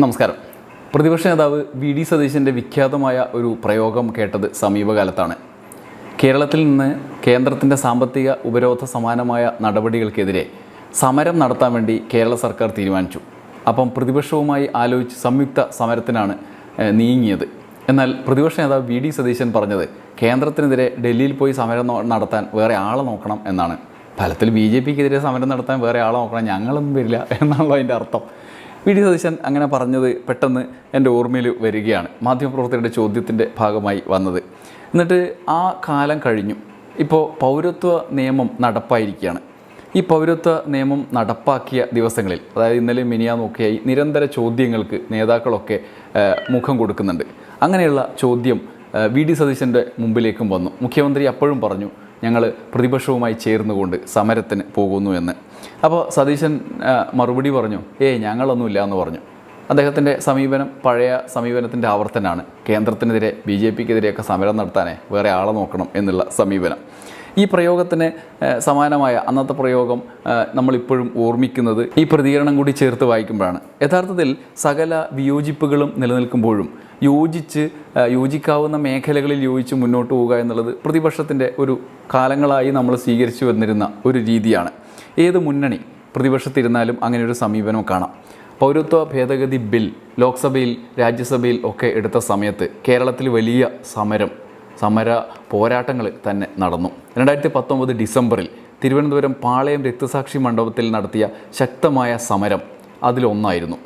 നമസ്കാരം. പ്രതിപക്ഷ നേതാവ് വി ഡി സതീശന്റെ വിഖ്യാതമായ ഒരു പ്രയോഗം കേട്ടത് സമീപകാലത്താണ്. കേരളത്തിൽ നിന്ന് കേന്ദ്രത്തിന്റെ സാമ്പത്തിക ഉപരോധ സമാനമായ നടപടികൾക്കെതിരെ സമരം നടത്താൻ വേണ്ടി കേരള സർക്കാർ തീരുമാനിച്ചു. അപ്പം പ്രതിപക്ഷവുമായി ആലോചിച്ച് സംയുക്ത സമരത്തിനാണ് നീങ്ങിയത്. എന്നാൽ പ്രതിപക്ഷ നേതാവ് വി ഡി സതീശൻ പറഞ്ഞത് കേന്ദ്രത്തിനെതിരെ ഡൽഹിയിൽ പോയി സമരം നടത്താൻ വേറെ ആളെ നോക്കണം എന്നാണ്. ഫലത്തിൽ ബി ജെ പിക്കെതിരെ സമരം നടത്താൻ വേറെ ആളെ നോക്കണം. ഞങ്ങളൊന്നും വരില്ല എന്നാണല്ലോ അതിന്റെ അർത്ഥം. വി ഡി സതീശൻ അങ്ങനെ പറഞ്ഞത് പെട്ടെന്ന് എന്റെ ഓർമ്മയിൽ വരികയാണ്. മാധ്യമപ്രവർത്തകരുടെ ചോദ്യത്തിന്റെ ഭാഗമായി വന്നത്. എന്നിട്ട് ആ കാലം കഴിഞ്ഞു. ഇപ്പോൾ പൗരത്വ നിയമം നടപ്പായിരിക്കുകയാണ്. ഈ പൗരത്വ നിയമം നടപ്പാക്കിയ ദിവസങ്ങളിൽ അതായത് ഇന്നലെ മിനിയാ നോക്കിയായി നിരന്തര ചോദ്യങ്ങൾക്ക് നേതാക്കളൊക്കെ മുഖം കൊടുക്കുന്നുണ്ട്. അങ്ങനെയുള്ള ചോദ്യം വി ഡി സതീശന്റെ മുമ്പിലേക്കും വന്നു. മുഖ്യമന്ത്രി അപ്പോഴും പറഞ്ഞു ഞങ്ങൾ പ്രതിപക്ഷവുമായി ചേർന്നുകൊണ്ട് സമരത്തിന് പോകുന്നു എന്ന്. അപ്പോൾ സതീശൻ മറുപടി പറഞ്ഞു ഏയ് ഞങ്ങളൊന്നുമില്ല എന്ന് പറഞ്ഞു. അദ്ദേഹത്തിന്റെ സമീപനം പഴയ സമീപനത്തിന്റെ ആവർത്തനാണ്. കേന്ദ്രത്തിനെതിരെ ബി ജെ പിക്കെതിരെയൊക്കെ സമരം നടത്താനേ വേറെ ആളെ നോക്കണം എന്നുള്ള സമീപനം. ഈ പ്രയോഗത്തിന് സമാനമായ അന്നത്തെ പ്രയോഗം നമ്മളിപ്പോഴും ഓർമ്മിക്കുന്നത് ഈ പ്രതികരണം കൂടി ചേർത്ത് വായിക്കുമ്പോഴാണ്. യഥാർത്ഥത്തിൽ സകല വിയോജിപ്പുകളും നിലനിൽക്കുമ്പോഴും യോജിച്ച് യോജിക്കാവുന്ന മേഖലകളിൽ യോജിച്ച് മുന്നോട്ട് പോവുക എന്നുള്ളത് പ്രതിപക്ഷത്തിന്റെ ഒരു കാലങ്ങളായി നമ്മൾ സ്വീകരിച്ചു വന്നിരുന്ന ഒരു രീതിയാണ്. ഏത് മുന്നണി പ്രതിപക്ഷത്തിരുന്നാലും അങ്ങനെ ഒരു സമീപനം കാണാം. പൗരത്വ ഭേദഗതി ബിൽ ലോക്സഭയിൽ രാജ്യസഭയിൽ ഒക്കെ എടുത്ത സമയത്ത് കേരളത്തിൽ വലിയ സമരം സമര പോരാട്ടങ്ങൾ തന്നെ നടന്നു. രണ്ടായിരത്തി പത്തൊമ്പത് ഡിസംബറിൽ തിരുവനന്തപുരം പാളയം രക്തസാക്ഷി മണ്ഡപത്തിൽ നടത്തിയ ശക്തമായ സമരം അതിലൊന്നായിരുന്നു.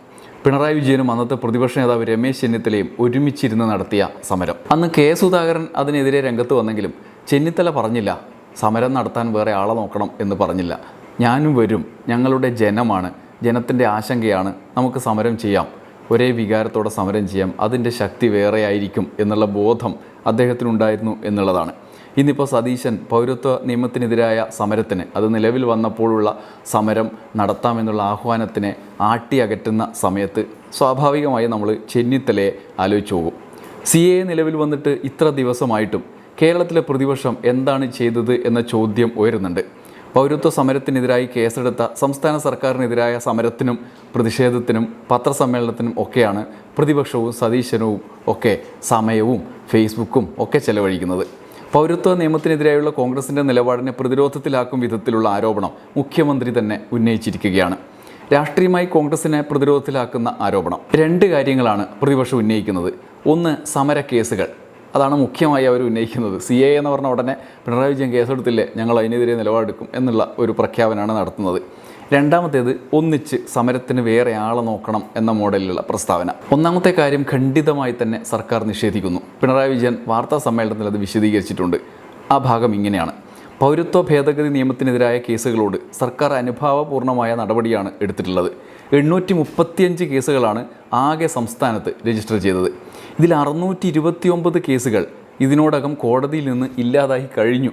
പിണറായി വിജയനും അന്നത്തെ പ്രതിപക്ഷ നേതാവ് രമേശ് ചെന്നിത്തലയും ഒരുമിച്ചിരുന്ന് നടത്തിയ സമരം. അന്ന് കെ സുധാകരൻ അതിനെതിരെ രംഗത്ത് വന്നെങ്കിലും ചെന്നിത്തല പറഞ്ഞില്ല സമരം നടത്താൻ വേറെ ആളെ നോക്കണം എന്ന് പറഞ്ഞില്ല. ഞാനും വരും. ഞങ്ങളുടെ ജനമാണ്. ജനത്തിന്റെ ആശങ്കയാണ്. നമുക്ക് സമരം ചെയ്യാം. ഒരേ വികാരത്തോടെ സമരം ചെയ്യാം. അതിന്റെ ശക്തി വേറെ ആയിരിക്കും എന്നുള്ള ബോധം അദ്ദേഹത്തിനുണ്ടായിരുന്നു എന്നുള്ളതാണ്. ഇന്നിപ്പോൾ സതീശൻ പൗരത്വ നിയമത്തിനെതിരായ സമരത്തിന് അത് നിലവിൽ വന്നപ്പോഴുള്ള സമരം നടത്താമെന്നുള്ള ആഹ്വാനത്തിനെ ആട്ടി അകറ്റുന്ന സമയത്ത് സ്വാഭാവികമായി നമ്മൾ ചെന്നിത്തലയെ ആലോചിച്ചു പോകും സി എ നിലവിൽ വന്നിട്ട് ഇത്ര ദിവസമായിട്ടും കേരളത്തിലെ പ്രതിപക്ഷം എന്താണ് ചെയ്തത് എന്ന ചോദ്യം ഉയരുന്നുണ്ട്. പൗരത്വ സമരത്തിനെതിരായി കേസെടുത്ത സംസ്ഥാന സർക്കാരിനെതിരായ സമരത്തിനും പ്രതിഷേധത്തിനും പത്രസമ്മേളനത്തിനും ഒക്കെയാണ് പ്രതിപക്ഷവും സതീശനവും ഒക്കെ സമയവും ഫേസ്ബുക്കും ഒക്കെ ചെലവഴിക്കുന്നത്. പൗരത്വ നിയമത്തിനെതിരായുള്ള കോൺഗ്രസിന്റെ നിലപാടിനെ പ്രതിരോധത്തിലാക്കും വിധത്തിലുള്ള ആരോപണം മുഖ്യമന്ത്രി തന്നെ ഉന്നയിച്ചിരിക്കുകയാണ്. രാഷ്ട്രീയമായി കോൺഗ്രസിനെ പ്രതിരോധത്തിലാക്കുന്ന ആരോപണം. രണ്ട് കാര്യങ്ങളാണ് പ്രതിപക്ഷം ഉന്നയിക്കുന്നത്. ഒന്ന് സമര കേസുകൾ അതാണ് മുഖ്യമായി അവർ ഉന്നയിക്കുന്നത്. സി എ എന്ന് പറഞ്ഞ ഉടനെ പിണറായി വിജയൻ കേസെടുത്തില്ലേ ഞങ്ങൾ അതിനെതിരെ നിലപാടെടുക്കും എന്നുള്ള ഒരു പ്രഖ്യാപനമാണ് നടത്തുന്നത്. രണ്ടാമത്തേത് ഒന്നിച്ച് സമരത്തിന് വേറെ ആളെ നോക്കണം എന്ന മോഡലിലുള്ള പ്രസ്താവന. ഒന്നാമത്തെ കാര്യം ഖണ്ഡിതമായി തന്നെ സർക്കാർ നിഷേധിക്കുന്നു. പിണറായി വിജയൻ വാർത്താ സമ്മേളനത്തിൽ അത് വിശദീകരിച്ചിട്ടുണ്ട്. ആ ഭാഗം ഇങ്ങനെയാണ്. പൗരത്വ ഭേദഗതി നിയമത്തിനെതിരായ കേസുകളോട് സർക്കാർ അനുഭാവപൂർണമായ നടപടിയാണ് എടുത്തിട്ടുള്ളത്. എണ്ണൂറ്റി മുപ്പത്തിയഞ്ച് കേസുകളാണ് ആകെ സംസ്ഥാനത്ത് രജിസ്റ്റർ ചെയ്തത്. ഇതിൽ അറുന്നൂറ്റി ഇരുപത്തിയൊമ്പത് കേസുകൾ ഇതിനോടകം കോടതിയിൽ നിന്ന് ഇല്ലാതായി കഴിഞ്ഞു.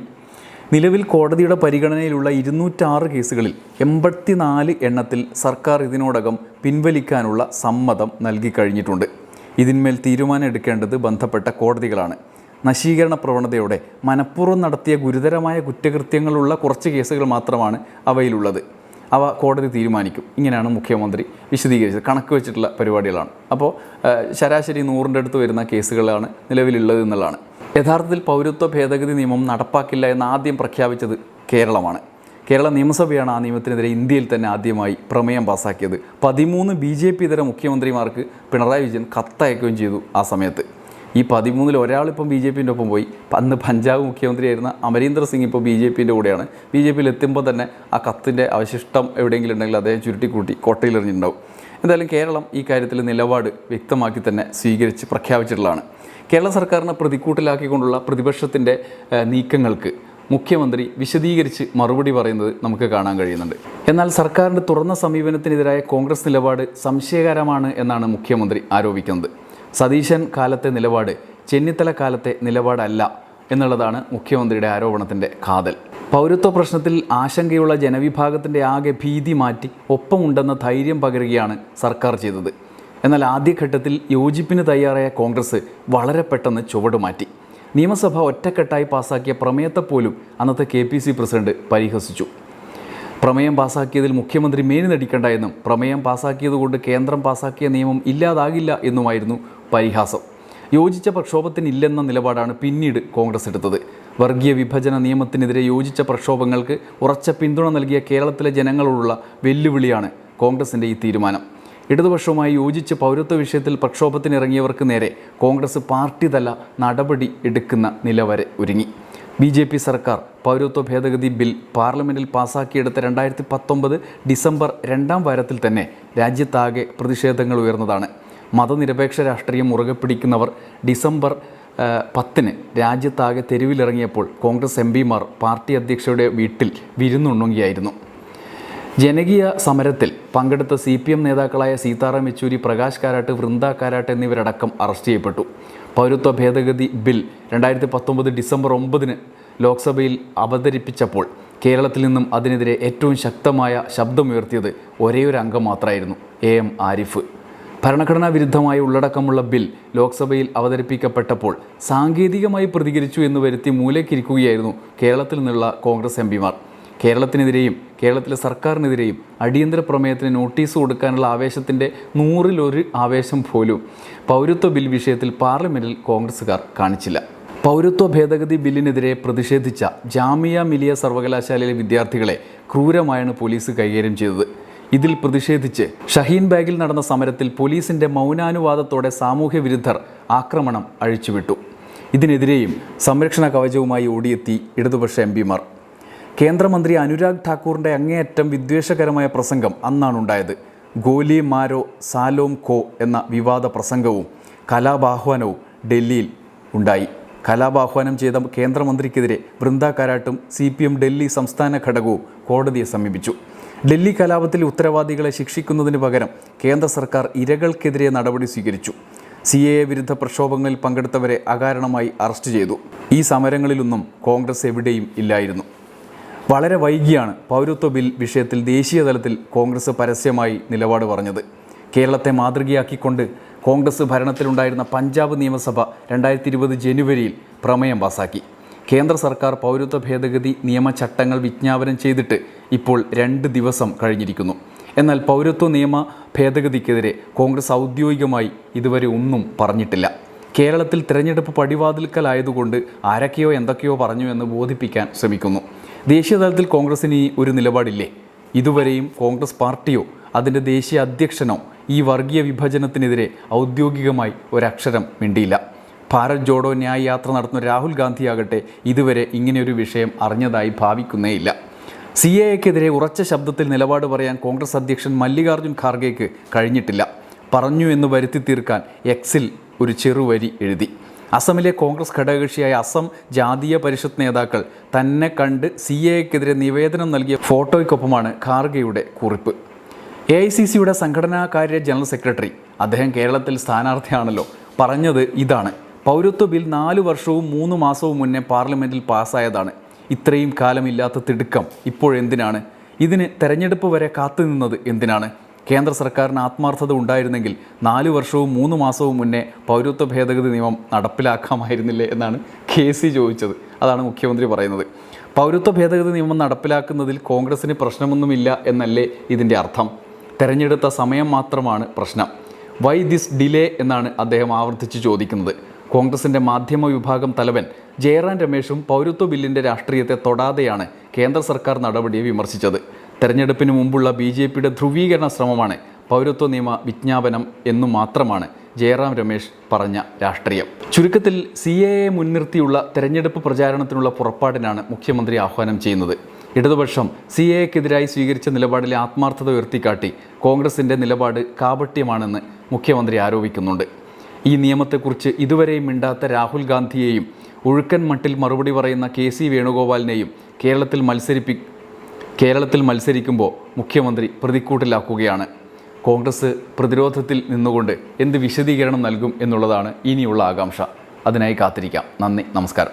നിലവിൽ കോടതിയുടെ പരിഗണനയിലുള്ള ഇരുന്നൂറ്റാറ് കേസുകളിൽ എൺപത്തിനാല് എണ്ണത്തിൽ സർക്കാർ ഇതിനോടകം പിൻവലിക്കാനുള്ള സമ്മതം നൽകി കഴിഞ്ഞിട്ടുണ്ട്. ഇതിന്മേൽ തീരുമാനം എടുക്കേണ്ടത് ബന്ധപ്പെട്ട കോടതികളാണ്. നശീകരണ പ്രവണതയോടെ മനഃപൂർവം നടത്തിയ ഗുരുതരമായ കുറ്റകൃത്യങ്ങളുള്ള കുറച്ച് കേസുകൾ മാത്രമാണ് അവയിലുള്ളത്. അവ കോടതി തീരുമാനിക്കും. ഇങ്ങനെയാണ് മുഖ്യമന്ത്രി വിശദീകരിച്ചത്. കണക്ക് വെച്ചിട്ടുള്ള പരിപാടികളാണ്. അപ്പോൾ ശരാശരി നൂറിന്റെ അടുത്ത് വരുന്ന കേസുകളാണ് നിലവിലുള്ളത് എന്നുള്ളതാണ്. യഥാർത്ഥത്തിൽ പൗരത്വ ഭേദഗതി നിയമം നടപ്പാക്കില്ല എന്ന് ആദ്യം പ്രഖ്യാപിച്ചത് കേരളമാണ്. കേരള നിയമസഭയാണ് ആ നിയമത്തിനെതിരെ ഇന്ത്യയിൽ തന്നെ ആദ്യമായി പ്രമേയം പാസാക്കിയത്. പതിമൂന്ന് ബി ജെ പി ഇതര മുഖ്യമന്ത്രിമാർക്ക് പിണറായി വിജയൻ കത്തയക്കുകയും ചെയ്തു ആ സമയത്ത്. ഈ പതിമൂന്നിൽ ഒരാളിപ്പം ബി ജെ പിന്റെ ഒപ്പം പോയി. അന്ന് പഞ്ചാബ് മുഖ്യമന്ത്രിയായിരുന്ന അമരീന്ദർ സിംഗ് ഇപ്പോൾ ബി ജെ പിന്റെ കൂടെയാണ്. ബി ജെ പിയിൽ എത്തുമ്പോൾ തന്നെ ആ കത്തിന്റെ അവശിഷ്ടം എവിടെയെങ്കിലും ഉണ്ടെങ്കിൽ അദ്ദേഹം ചുരുട്ടിക്കൂട്ടി കോട്ടയിലെറിഞ്ഞിട്ടുണ്ടാവും എന്തായാലും കേരളം ഈ കാര്യത്തിൽ നിലപാട് വ്യക്തമാക്കി തന്നെ സ്വീകരിച്ച് പ്രഖ്യാപിച്ചിട്ടുള്ളതാണ്. കേരള സർക്കാരിനെ പ്രതിക്കൂട്ടിലാക്കിക്കൊണ്ടുള്ള പ്രതിപക്ഷത്തിന്റെ നീക്കങ്ങൾക്ക് മുഖ്യമന്ത്രി വിശദീകരിച്ച് മറുപടി പറയുന്നത് നമുക്ക് കാണാൻ കഴിയുന്നുണ്ട്. എന്നാൽ സർക്കാരിന്റെ തുറന്ന സമീപനത്തിനെതിരായ കോൺഗ്രസ് നിലപാട് സംശയകരമാണ് എന്നാണ് മുഖ്യമന്ത്രി ആരോപിക്കുന്നത്. സതീശൻ കാലത്തെ നിലപാട് ചെന്നിത്തല കാലത്തെ നിലപാടല്ല എന്നുള്ളതാണ് മുഖ്യമന്ത്രിയുടെ ആരോപണത്തിന്റെ കാതൽ. പൗരത്വ പ്രശ്നത്തിൽ ആശങ്കയുള്ള ജനവിഭാഗത്തിന്റെ ആകെ ഭീതി മാറ്റി ഒപ്പമുണ്ടെന്ന ധൈര്യം പകരുകയാണ് സർക്കാർ ചെയ്തത്. എന്നാൽ ആദ്യഘട്ടത്തിൽ യോജിപ്പിന് തയ്യാറായ കോൺഗ്രസ് വളരെ പെട്ടെന്ന് ചുവടുമാറ്റി നിയമസഭ ഒറ്റക്കെട്ടായി പാസാക്കിയ പ്രമേയത്തെപ്പോലും അന്നത്തെ കെ പി സി പ്രസിഡന്റ് പരിഹസിച്ചു. പ്രമേയം പാസാക്കിയതിൽ മുഖ്യമന്ത്രി മേനി നടിക്കണ്ട എന്നും പ്രമേയം പാസാക്കിയതുകൊണ്ട് കേന്ദ്രം പാസാക്കിയ നിയമം ഇല്ലാതാകില്ല എന്നുമായിരുന്നു പരിഹാസം. യോജിച്ച പ്രക്ഷോഭത്തിനില്ലെന്ന നിലപാടാണ് പിന്നീട് കോൺഗ്രസ് എടുത്തത്. വർഗീയ വിഭജന നിയമത്തിനെതിരെ യോജിച്ച പ്രക്ഷോഭങ്ങൾക്ക് ഉറച്ച പിന്തുണ നൽകിയ കേരളത്തിലെ ജനങ്ങളോടുള്ള വെല്ലുവിളിയാണ് കോൺഗ്രസിന്റെ ഈ തീരുമാനം. ഇടതുപക്ഷവുമായി യോജിച്ച് പൗരത്വ വിഷയത്തിൽ പ്രക്ഷോഭത്തിനിറങ്ങിയവർക്ക് നേരെ കോൺഗ്രസ് പാർട്ടി തല നടപടി എടുക്കുന്ന നില വരെ ഒരുങ്ങി. ബി ജെ പി സർക്കാർ പൗരത്വ ഭേദഗതി ബിൽ പാർലമെന്റിൽ പാസാക്കിയെടുത്ത രണ്ടായിരത്തി പത്തൊമ്പത് ഡിസംബർ രണ്ടാം വാരത്തിൽ തന്നെ രാജ്യത്താകെ പ്രതിഷേധങ്ങൾ ഉയർന്നതാണ്. മതനിരപേക്ഷ രാഷ്ട്രീയം മുറുകെ പിടിക്കുന്നവർ ഡിസംബർ പത്തിന് രാജ്യത്താകെ തെരുവിലിറങ്ങിയപ്പോൾ കോൺഗ്രസ് എം പിമാർ പാർട്ടി അധ്യക്ഷയുടെ വീട്ടിൽ വിരുന്നുണ്ണുകയായിരുന്നു ജനകീയ സമരത്തിൽ പങ്കെടുത്ത സി പി എം നേതാക്കളായ സീതാറാം യെച്ചൂരി പ്രകാശ് കാരാട്ട് വൃന്ദ കാരാട്ട് എന്നിവരടക്കം അറസ്റ്റ് ചെയ്യപ്പെട്ടു. പൗരത്വ ഭേദഗതി ബിൽ രണ്ടായിരത്തി പത്തൊമ്പത് ഡിസംബർ ഒമ്പതിന് ലോക്സഭയിൽ അവതരിപ്പിച്ചപ്പോൾ കേരളത്തിൽ നിന്നും അതിനെതിരെ ഏറ്റവും ശക്തമായ ശബ്ദമുയർത്തിയത് ഒരേയൊരു അംഗം മാത്രമായിരുന്നു എ എം ആരിഫ്. ഭരണഘടനാ വിരുദ്ധമായ ഉള്ളടക്കമുള്ള ബിൽ ലോക്സഭയിൽ അവതരിപ്പിക്കപ്പെട്ടപ്പോൾ സാങ്കേതികമായി പ്രതികരിച്ചു എന്ന് വരുത്തി മൂലക്കിരിക്കുകയായിരുന്നു കേരളത്തിൽ നിന്നുള്ള കോൺഗ്രസ് എം കേരളത്തിനെതിരെയും കേരളത്തിലെ സർക്കാരിനെതിരെയും അടിയന്തര പ്രമേയത്തിന് നോട്ടീസ് കൊടുക്കാനുള്ള ആവേശത്തിന്റെ നൂറിലൊരു ആവേശം പോലും പൗരത്വ ബിൽ വിഷയത്തിൽ പാർലമെന്റിൽ കോൺഗ്രസ്സുകാർ കാണിച്ചില്ല. പൗരത്വ ഭേദഗതി ബില്ലിനെതിരെ പ്രതിഷേധിച്ച ജാമിയ മിലിയ സർവകലാശാലയിലെ വിദ്യാർത്ഥികളെ ക്രൂരമായാണ് പോലീസ് കൈകാര്യം ചെയ്തത്. ഇതിൽ പ്രതിഷേധിച്ച് ഷഹീൻ ബാഗിൽ നടന്ന സമരത്തിൽ പോലീസിന്റെ മൗനാനുവാദത്തോടെ സാമൂഹ്യ വിരുദ്ധർ ആക്രമണം അഴിച്ചുവിട്ടു. ഇതിനെതിരെയും സംരക്ഷണ കവചവുമായി ഓടിയെത്തി ഇടതുപക്ഷ എം പിമാർ. കേന്ദ്രമന്ത്രി അനുരാഗ് ഠാക്കൂറിന്റെ അങ്ങേയറ്റം വിദ്വേഷകരമായ പ്രസംഗം അന്നാണ് ഉണ്ടായത് ഗോലി മാരോ സാലോം കോ എന്ന വിവാദ പ്രസംഗവും കലാപാഹ്വാനവും ഡൽഹിയിൽ ഉണ്ടായി. കലാപാഹ്വാനം ചെയ്ത കേന്ദ്രമന്ത്രിക്കെതിരെ വൃന്ദ കാരാട്ടും സി പി എം ഡൽഹി സംസ്ഥാന ഘടകവും കോടതിയെ സമീപിച്ചു. ഡൽഹി കലാപത്തിൽ ഉത്തരവാദികളെ ശിക്ഷിക്കുന്നതിന് പകരം കേന്ദ്ര സർക്കാർ ഇരകൾക്കെതിരെ നടപടി സ്വീകരിച്ചു. സി എ വിരുദ്ധ പ്രക്ഷോഭങ്ങളിൽ പങ്കെടുത്തവരെ അകാരണമായി അറസ്റ്റ് ചെയ്തു. ഈ സമരങ്ങളിലൊന്നും കോൺഗ്രസ് എവിടെയും ഇല്ലായിരുന്നു. വളരെ വൈകിയാണ് പൗരത്വ ബിൽ വിഷയത്തിൽ ദേശീയ തലത്തിൽ കോൺഗ്രസ് പരസ്യമായി നിലപാട് പറഞ്ഞത്. കേരളത്തെ മാതൃകയാക്കിക്കൊണ്ട് കോൺഗ്രസ് ഭരണത്തിലുണ്ടായിരുന്ന പഞ്ചാബ് നിയമസഭ രണ്ടായിരത്തി ഇരുപത് ജനുവരിയിൽ പ്രമേയം പാസാക്കി. കേന്ദ്ര സർക്കാർ പൗരത്വ ഭേദഗതി നിയമചട്ടങ്ങൾ വിജ്ഞാപനം ചെയ്തിട്ട് ഇപ്പോൾ രണ്ട് ദിവസം കഴിഞ്ഞിരിക്കുന്നു. എന്നാൽ പൗരത്വ നിയമ ഭേദഗതിക്കെതിരെ കോൺഗ്രസ് ഔദ്യോഗികമായി ഇതുവരെ ഒന്നും പറഞ്ഞിട്ടില്ല. കേരളത്തിൽ തിരഞ്ഞെടുപ്പ് പടിവാതിൽക്കലായതുകൊണ്ട് ആരൊക്കെയോ എന്തൊക്കെയോ പറഞ്ഞു എന്ന് ബോധിപ്പിക്കാൻ ശ്രമിക്കുന്നു. ദേശീയതലത്തിൽ കോൺഗ്രസിന് ഈ ഒരു നിലപാടില്ലേ? ഇതുവരെയും കോൺഗ്രസ് പാർട്ടിയോ അതിന്റെ ദേശീയ അധ്യക്ഷനോ ഈ വർഗീയ വിഭജനത്തിനെതിരെ ഔദ്യോഗികമായി ഒരക്ഷരം മിണ്ടിയില്ല. ഭാരത് ജോഡോ ന്യായ യാത്ര നടത്തുന്ന രാഹുൽ ഗാന്ധിയാകട്ടെ ഇതുവരെ ഇങ്ങനെയൊരു വിഷയം അറിഞ്ഞതായി ഭാവിക്കുന്നേയില്ല. സി എ എക്കെതിരെ ഉറച്ച ശബ്ദത്തിൽ നിലപാട് പറയാൻ കോൺഗ്രസ് അധ്യക്ഷൻ മല്ലികാർജുൻ ഖാർഗെക്ക് കഴിഞ്ഞിട്ടില്ല. പറഞ്ഞു എന്ന് വരുത്തി തീർക്കാൻ എക്സിൽ ഒരു ചെറുവരി എഴുതി. അസമിലെ കോൺഗ്രസ് ഘടകകക്ഷിയായ അസം ജാതീയ പരിഷത്ത് നേതാക്കൾ തന്നെ കണ്ട് സി എക്കെതിരെ നിവേദനം നൽകിയ ഫോട്ടോയ്ക്കൊപ്പമാണ് ഖാർഗെയുടെ കുറിപ്പ്. എ ഐ സി സിയുടെ സംഘടനാകാര്യ ജനറൽ സെക്രട്ടറി അദ്ദേഹം കേരളത്തിൽ സ്ഥാനാർത്ഥിയാണല്ലോ. പറഞ്ഞത് ഇതാണ്. പൗരത്വ ബിൽ നാലു വർഷവും മൂന്ന് മാസവും മുന്നേ പാർലമെന്റിൽ പാസ്സായതാണ് ഇത്രയും കാലമില്ലാത്ത തിടുക്കം ഇപ്പോഴെന്തിനാണ്? ഇതിന് തെരഞ്ഞെടുപ്പ് വരെ കാത്തുനിന്നത് എന്തിനാണ്? കേന്ദ്ര സർക്കാരിന് ആത്മാർത്ഥത ഉണ്ടായിരുന്നെങ്കിൽ നാല് വർഷവും മൂന്ന് മാസവും മുന്നേ പൗരത്വ ഭേദഗതി നിയമം നടപ്പിലാക്കാമായിരുന്നില്ലേ എന്നാണ് കെ സി ചോദിച്ചത്. അതാണ് മുഖ്യമന്ത്രി പറയുന്നത്. പൗരത്വ ഭേദഗതി നിയമം നടപ്പിലാക്കുന്നതിൽ കോൺഗ്രസിന് പ്രശ്നമൊന്നുമില്ല എന്നല്ലേ ഇതിന്റെ അർത്ഥം? തെരഞ്ഞെടുത്ത സമയം മാത്രമാണ് പ്രശ്നം. വൈ ദിസ് ഡിലേ എന്നാണ് അദ്ദേഹം ആവർത്തിച്ച് ചോദിക്കുന്നത്. കോൺഗ്രസിന്റെ മാധ്യമ വിഭാഗം തലവൻ ജയറാം രമേശും പൗരത്വ ബില്ലിന്റെ രാഷ്ട്രീയത്തെ തൊടാതെയാണ് കേന്ദ്ര സർക്കാർ നടപടിയെ വിമർശിച്ചത്. തെരഞ്ഞെടുപ്പിന് മുമ്പുള്ള ബി ജെ പിയുടെ ധ്രുവീകരണ ശ്രമമാണ് പൗരത്വ നിയമ വിജ്ഞാപനം എന്നു മാത്രമാണ് ജയറാം രമേശ് പറഞ്ഞ രാഷ്ട്രീയം. ചുരുക്കത്തിൽ സി എ എ മുൻനിർത്തിയുള്ള തെരഞ്ഞെടുപ്പ് പ്രചാരണത്തിനുള്ള പുറപ്പാടിനാണ് മുഖ്യമന്ത്രി ആഹ്വാനം ചെയ്യുന്നത്. ഇടതുപക്ഷം സി എ എക്കെതിരായി സ്വീകരിച്ച നിലപാടിലെ ആത്മാർത്ഥത ഉയർത്തിക്കാട്ടി കോൺഗ്രസിന്റെ നിലപാട് കാപട്യമാണെന്ന് മുഖ്യമന്ത്രി ആരോപിക്കുന്നുണ്ട്. ഈ നിയമത്തെക്കുറിച്ച് ഇതുവരെയും മിണ്ടാത്ത രാഹുൽ ഗാന്ധിയെയും ഒഴുക്കൻ മട്ടിൽ മറുപടി പറയുന്ന കെ സി വേണുഗോപാലിനെയും കേരളത്തിൽ മത്സരിപ്പി കേരളത്തിൽ മത്സരിക്കുമ്പോൾ മുഖ്യമന്ത്രി പ്രതിക്കൂട്ടിലാക്കുകയാണ്. കോൺഗ്രസ് പ്രതിരോധത്തിൽ നിന്നുകൊണ്ട് എന്ത് വിശദീകരണം നൽകും എന്നുള്ളതാണ് ഇനിയുള്ള ആകാംക്ഷ. അതിനായി കാത്തിരിക്കാം. നന്ദി. നമസ്കാരം.